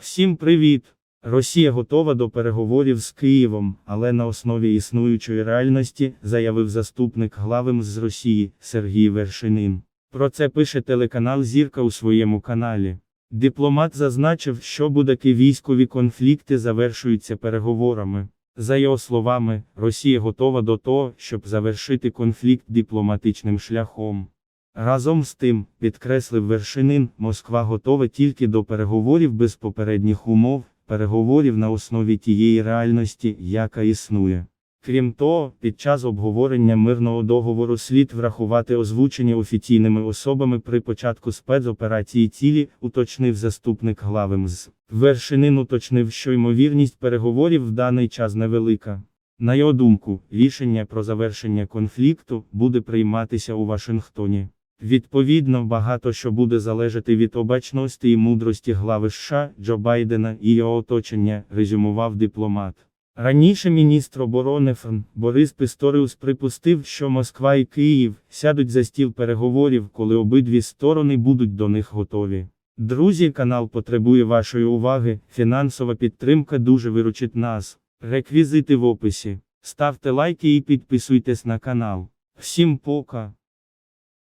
Всім привіт! Росія готова до переговорів з Києвом, але на основі існуючої реальності, заявив заступник глави МЗ з Росії Сергій Вершинин. Про це пише телеканал Зірка у своєму каналі. Дипломат зазначив, що будь-які військові конфлікти завершуються переговорами. За його словами, Росія готова до того, щоб завершити конфлікт дипломатичним шляхом. Разом з тим, підкреслив Вершинин, Москва готова тільки до переговорів без попередніх умов, переговорів на основі тієї реальності, яка існує. Крім того, під час обговорення мирного договору слід врахувати озвучені офіційними особами при початку спецоперації цілі, уточнив заступник глави МЗ. Вершинин уточнив, що ймовірність переговорів в даний час невелика. На його думку, рішення про завершення конфлікту буде прийматися у Вашингтоні. Відповідно, багато що буде залежати від обачності і мудрості глави США Джо Байдена і його оточення, резюмував дипломат. Раніше міністр оборони ФРН Борис Писториус припустив, що Москва і Київ сядуть за стіл переговорів, коли обидві сторони будуть до них готові. Друзі, канал потребує вашої уваги. Фінансова підтримка дуже виручить нас. Реквізити в описі. Ставте лайки і підписуйтесь на канал. Всім пока!